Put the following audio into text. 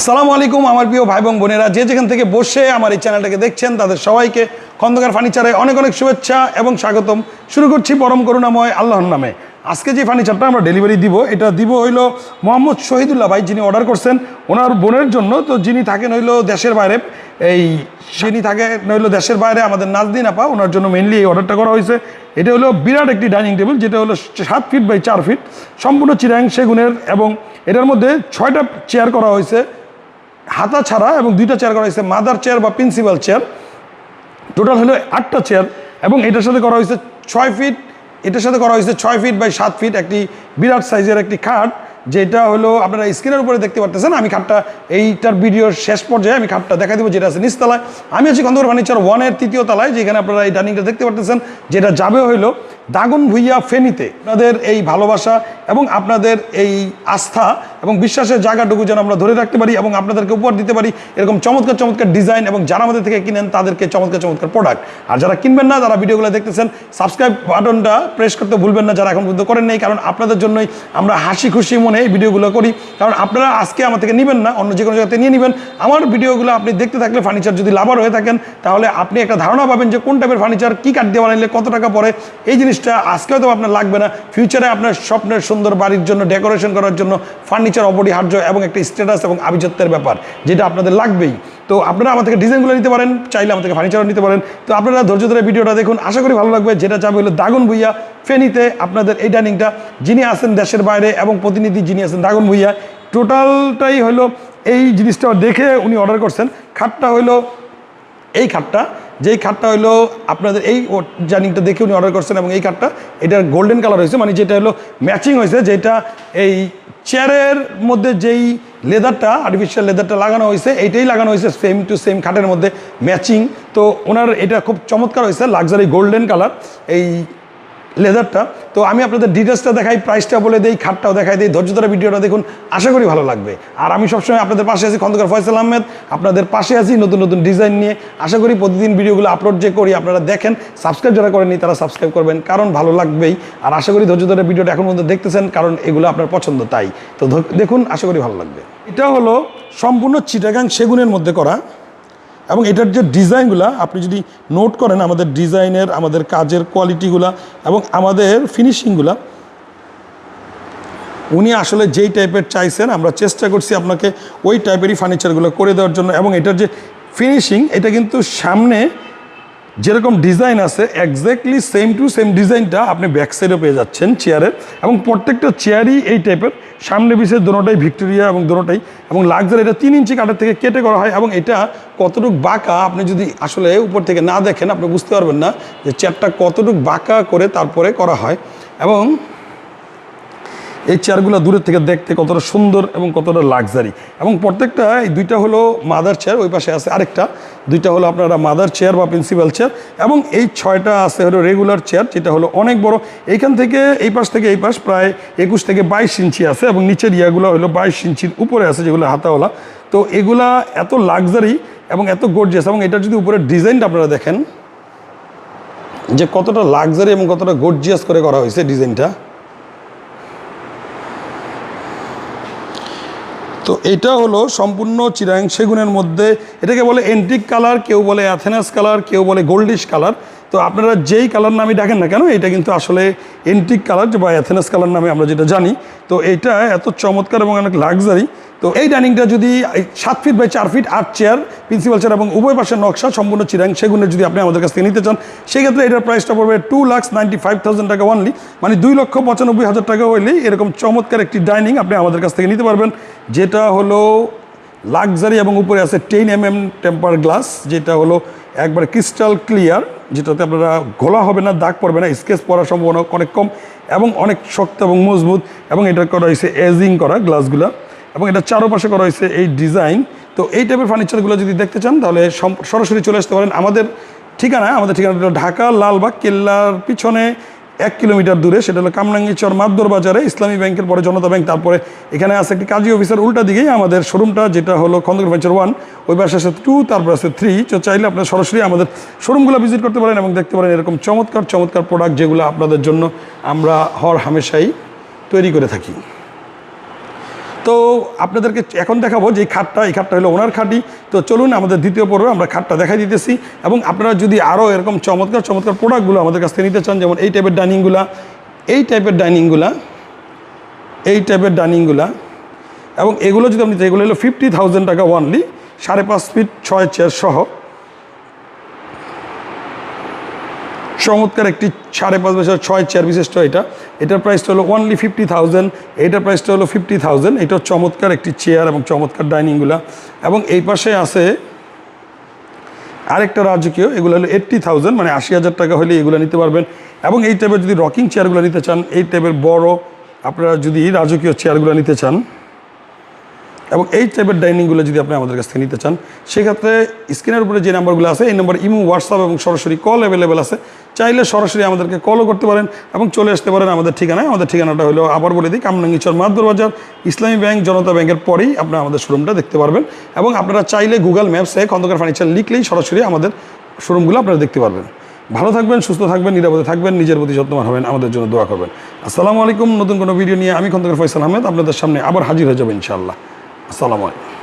আসসালামু আলাইকুম, আমার প্রিয় ভাই বোন বোনেরা। যে যেখান থেকে বসে আমার এই চ্যানেলটাকে দেখছেন, তাদের সবাইকে খন্দকার ফার্নিচারে অনেক অনেক শুভেচ্ছা এবং স্বাগতম। শুরু করছি পরম করুণাময় আল্লাহর নামে। আজকে যে ফার্নিচারটা আমরা ডেলিভারি দিব, এটা দিব হইল মোহাম্মদ শহীদুল্লাহ ভাই, যিনি অর্ডার করছেন। ওনার বোনের জন্য, তো যিনি থাকেন হইল দেশের বাইরে। এই যিনি থাকে হইল দেশের বাইরে, আমাদের নাজদিন আপা, ওনার জন্য মেনলি এই অর্ডারটা করা হয়েছে এটা হলো বিরাট একটি ডাইনিং টেবিল যেটা হলো সাত ফিট বাই চার ফিট সম্পূর্ণ চিরাং সেগুনের এবং এটার মধ্যে ছয়টা চেয়ার করা হয়েছে হাতা ছাড়া এবং দুইটা চেয়ার করা হয়েছে মাদার চেয়ার বা প্রিন্সিপাল চেয়ার টোটাল হলো আটটা চেয়ার এবং এটার সাথে করা হয়েছে ছয় ফিট এটার সাথে করা হয়েছে ছয় ফিট বাই সাত ফিট একটি বিরাট সাইজের একটি খাট, যেটা হলো আপনারা স্ক্রিনের উপরে দেখতে পারতেছেন। আমি খাটটা, এইটার ভিডিওর শেষ পর্যায়ে আমি খাটটা দেখা দেবো, যেটা আছে নিচতলায় আমি আছি খন্দকার ফার্নিচার ওয়ানের তৃতীয় তলায়, যেখানে আপনারা এই ডাইনিংটা দেখতে পারতেছেন, যেটা যাবে হইল দাগন ভুইয়া ফেনীতে। আপনাদের এই ভালোবাসা এবং আপনাদের এই আস্থা এবং বিশ্বাসের জায়গাটুকু যেন আমরা ধরে রাখতে পারি এবং আপনাদেরকে উপহার দিতে পারি। এরকম চমৎকার চমৎকার ডিজাইন এবং যারা আমাদের থেকে কিনেন, তাদেরকে চমৎকার চমৎকার প্রোডাক্ট আর যারা কিনবেন না, যারা ভিডিওগুলো দেখতেছেন সাবস্ক্রাইব বাটনটা প্রেস করতে ভুলবেন না। যারা এখন পর্যন্ত করেন নেই, কারণ আপনাদের জন্যই আমরা হাসি খুশি মনে এই ভিডিওগুলো করি। কারণ আপনারা আজকে আমার থেকে নেবেন না, অন্য যে কোনো জায়গাতে নিয়ে নেবেন। আমার ভিডিওগুলো আপনি দেখতে থাকলে ফার্নিচার যদি লাভার হয়ে থাকেন, তাহলে আপনি একটা ধারণা পাবেন যে কোন টাইপের ফার্নিচার কী কাঠ দিয়ে বানাইলে কত টাকা পড়ে। এই জিনিসটা আজকে হয়তো আপনার লাগবে না। ফিউচারে আপনার স্বপ্নের সুন্দর বাড়ির জন্য ডেকোরেশন করার জন্য ফার্নিচার অপরিহার্য এবং একটা স্ট্যাটাস এবং আভিজাত্যের ব্যাপার, যেটা আপনাদের লাগবেই। তো আপনারা আমার থেকে ডিজাইনগুলো নিতে পারেন, চাইলে আমার থেকে ফার্নিচারও নিতে পারেন। তো আপনারা ধৈর্য ধরে ভিডিওটা দেখুন। আশা করি ভালো লাগবে। যেটা যাবে হলো দাগন ভুইয়া, ফেনীতে আপনাদের এই ডাইনিংটা যিনি আছেন দেশের বাইরে এবং প্রতিনিধি যিনি আছেন দাগুন ভুইয়া টোটালটাই হলো এই জিনিসটা দেখে উনি অর্ডার করছেন। খাটটা হইল এই খাটটা। যেই খাটটা হলো আপনাদের এই জার্নিংটা দেখে উনি অর্ডার করছেন এবং এই খাটটা, এটার গোল্ডেন কালার হয়েছে মানে যেটা হলো ম্যাচিং হয়েছে, যেটা এই চেয়ারের মধ্যে যেই লেদারটা আর্টিফিশিয়াল লেদারটা লাগানো হয়েছে, এইটাই লাগানো হয়েছে সেম টু সেম খাটের মধ্যে ম্যাচিং তো ওনার এটা খুব চমৎকার হয়েছে লাক্সারি গোল্ডেন কালার এই লেদারটা। তো আমি আপনাদের ডিটেলসটা দেখাই প্রাইসটা বলে দিই, খাটটাও দেখাই দিই, ধৈর্য ধরে ভিডিওটা দেখুন, আশা করি ভালো লাগবে। আর আমি সবসময় আপনাদের পাশে আছি খন্দকার ফয়সাল আহমেদ, আপনাদের পাশে আছি নতুন নতুন ডিজাইন নিয়ে। আশা করি প্রতিদিন ভিডিওগুলো আপলোড যে করি, আপনারা দেখেন সাবস্ক্রাইব যারা করেনি তারা সাবস্ক্রাইব করবেন, কারণ ভালো লাগবেই। আর আশা করি ধৈর্য ধরে ভিডিওটা এখন পর্যন্ত দেখতেছেন, কারণ এগুলো আপনার পছন্দ তাই। তো দেখুন, আশা করি ভালো লাগবে। এটা হলো সম্পূর্ণ চিটাগাং সেগুনের মধ্যে করা এবং এটার যে ডিজাইনগুলো, আপনি যদি নোট করেন আমাদের ডিজাইনের, আমাদের কাজের কোয়ালিটিগুলো এবং আমাদের ফিনিশিংগুলো উনি আসলে যেই টাইপের চাইছেন, আমরা চেষ্টা করছি আপনাকে ওই টাইপেরই ফার্নিচারগুলো করে দেওয়ার জন্য এবং এটার যে ফিনিশিং এটা কিন্তু সামনে যেরকম ডিজাইন আছে এক্স্যাক্টলি সেম টু সেম ডিজাইনটা আপনি ব্যাক সাইডে পেয়ে যাচ্ছেন চেয়ারের এবং প্রত্যেকটা চেয়ারই এই টাইপের সামনে পিছিয়ে দোনোটাই ভিক্টোরিয়া এবং দোনোটাই এবং লাক্সারি, এটা তিন ইঞ্চি কাঠের থেকে কেটে করা হয় এবং এটা কতটুক বাঁকা আপনি যদি আসলে উপর থেকে না দেখেন, আপনি বুঝতে পারবেন না যে চেয়ারটা কতটুক বাঁকা করে তারপরে করা হয়। এবং এই চেয়ারগুলো দূরের থেকে দেখতে কতটা সুন্দর এবং কতটা লাক্সারি এবং প্রত্যেকটা, এই দুইটা হলো মাদার চেয়ার ওই পাশে আছে আরেকটা। দুইটা হলো আপনারা মাদার চেয়ার বা প্রিন্সিপাল চেয়ার এবং এই ছয়টা আছে হলো রেগুলার চেয়ার যেটা হলো অনেক বড়। এইখান থেকে এই পাশ থেকে এই পাশ প্রায় একুশ থেকে বাইশ ইঞ্চি আছে এবং নিচের ইয়াগুলো হলো বাইশ ইঞ্চির উপরে আছে, যেগুলো হাতাওয়ালা। তো এগুলা এত লাক্সারি এবং এত গর্জিয়াস এবং এটার যদি উপরের ডিজাইনটা আপনারা দেখেন, যে কতটা লাক্সারি এবং কতটা গর্জিয়াস করে করা হয়েছে ডিজাইনটা। তো এটা হলো সম্পূর্ণ চিরাং সেগুনের মধ্যে, এটাকে বলে এন্টিক কালার, কেউ বলে অ্যাথেনাস কালার, কেউ বলে গোল্ডিশ কালার। তো আপনারা যেই কালার নামে ডাকেন না কেন, এটা কিন্তু আসলে এন্টিক কালার বা অ্যাথেনাস কালার নামে আমরা যেটা জানি। তো এটা এত চমৎকার এবং অনেক লাক্সারি তো এই ডাইনিংটা যদি সাত ফিট বাই চার ফিট আট চেয়ার প্রিন্সিপাল চেয়ার এবং উভয় পাশের নকশা, সম্পূর্ণ চিরাং সেগুনের যদি আপনি আমাদের কাছ থেকে নিতে চান, সেক্ষেত্রে এটার প্রাইসটা পড়বে two lakhs ninety five thousand টাকা অনলি মানে দুই লক্ষ পঁচানব্বই হাজার টাকা হইলেই এরকম চমৎকার একটি ডাইনিং আপনি আমাদের কাছ থেকে নিতে পারবেন, যেটা হলো লাক্সারি এবং উপরে আছে ten M M temper glass যেটা হলো একবার ক্রিস্টাল ক্লিয়ার যেটাতে আপনারা ঘোলা হবে না, দাগ পড়বে না, স্কেচ পড়ার সম্ভাবনা অনেক কম এবং অনেক শক্ত এবং মজবুত এবং এটা করা হয়েছে এজিং করা গ্লাসগুলো এবং এটা চারোপাশে করা হয়েছে এই ডিজাইন। তো এই টাইপের ফার্নিচারগুলো যদি দেখতে চান, তাহলে সরাসরি চলে আসতে পারেন। আমাদের ঠিকানা আমাদের ঠিকানা হলো ঢাকা, লালবাগ, কেল্লার পিছনে এক কিলোমিটার দূরে। সেটা হলো কামরাঙ্গিচর মাদ্দর বাজারে, ইসলামী ব্যাংকের পরে জনতা ব্যাংক। তারপরে এখানে আছে একটি কাজী অফিসার উল্টা দিকেই আমাদের শোরুমটা যেটা হলো খন্দকার ভেঞ্চার ওয়ান ওই পাশে আছে টু তারপর আছে থ্রি তো চাইলে আপনারা সরাসরি আমাদের শোরুমগুলো ভিজিট করতে পারেন এবং দেখতে পারেন এরকম চমৎকার চমৎকার প্রোডাক্ট যেগুলো আপনাদের জন্য আমরা হর হামেশাই তৈরি করে থাকি। তো আপনাদেরকে এখন দেখাবো যে খাটটা, এই খাটটা হলো ওনার খাটি। তো চলুন আমাদের দ্বিতীয় পর্বে আমরা খাটটা দেখাই দিতেছি এবং আপনারা যদি আরও এরকম চমৎকার চমৎকার প্রোডাক্টগুলো আমাদের কাছ থেকে নিতে চান, যেমন এই টাইপের ডাইনিংগুলা, এই টাইপের ডাইনিংগুলা, এই টাইপের ডাইনিংগুলা, এবং এগুলো যদি আপনি, এগুলো হলো ফিফটি থাউজেন্ড টাকা ওয়ানলি সাড়ে পাঁচ ফিট ছয় চেয়ার সহ। চমৎকার একটি সাড়ে পাঁচ বছর ছয় চেয়ার বিশিষ্ট এটা। এটার প্রাইসটা হলো ওনলি ফিফটি থাউজেন্ড এটার প্রাইসটা হলো ফিফটি থাউজেন্ড এটা চমৎকার একটি চেয়ার এবং চমৎকার ডাইনিংগুলা এবং এই পাশে আছে আরেকটা রাজকীয়, এগুলো হলো এইট্টি থাউজেন্ড মানে আশি হাজার টাকা হলে এগুলো নিতে পারবেন। এবং এই টাইপের যদি রকিং চেয়ারগুলো নিতে চান, এই টাইপের বড় আপনারা যদি রাজকীয় চেয়ারগুলো নিতে চান, এবং এই টাইপের ডাইনিংগুলো যদি আপনি আমাদের কাছ থেকে নিতে চান, সেক্ষেত্রে স্ক্রিনের উপরে যে নাম্বারগুলো আছে, এই নাম্বার ইমো হোয়াটসঅ্যাপ এবং সরাসরি কল অ্যাভেলেবেল আছে। চাইলে সরাসরি আমাদেরকে কলও করতে পারেন এবং চলে আসতে পারেন আমাদের ঠিকানায়। আমাদের ঠিকানাটা হলো আবার বলে দিই, কামরাঙ্গিচর মাদুর বাজার, ইসলামী ব্যাংক, জনতা ব্যাংকের পরেই আপনারা আমাদের শোরুমটা দেখতে পারবেন। এবং আপনারা চাইলে গুগল ম্যাপসে খন্দকার ফার্নিচার লিখলেই সরাসরি আমাদের শোরুমগুলো আপনারা দেখতে পারবেন। ভালো থাকবেন, সুস্থ থাকবেন, নিরাপদে থাকবেন, নিজের প্রতি যত্নবান হবেন, আমাদের জন্য দোয়া করবেন। আসসালামু আলাইকুম, নতুন কোনো ভিডিও নিয়ে আমি খন্দকার ফয়সাল আহমেদ, আপনাদের সামনে আবার হাজির হয়ে যাবেন ইনশাআল্লাহ। আসসালামু আলাইকুম।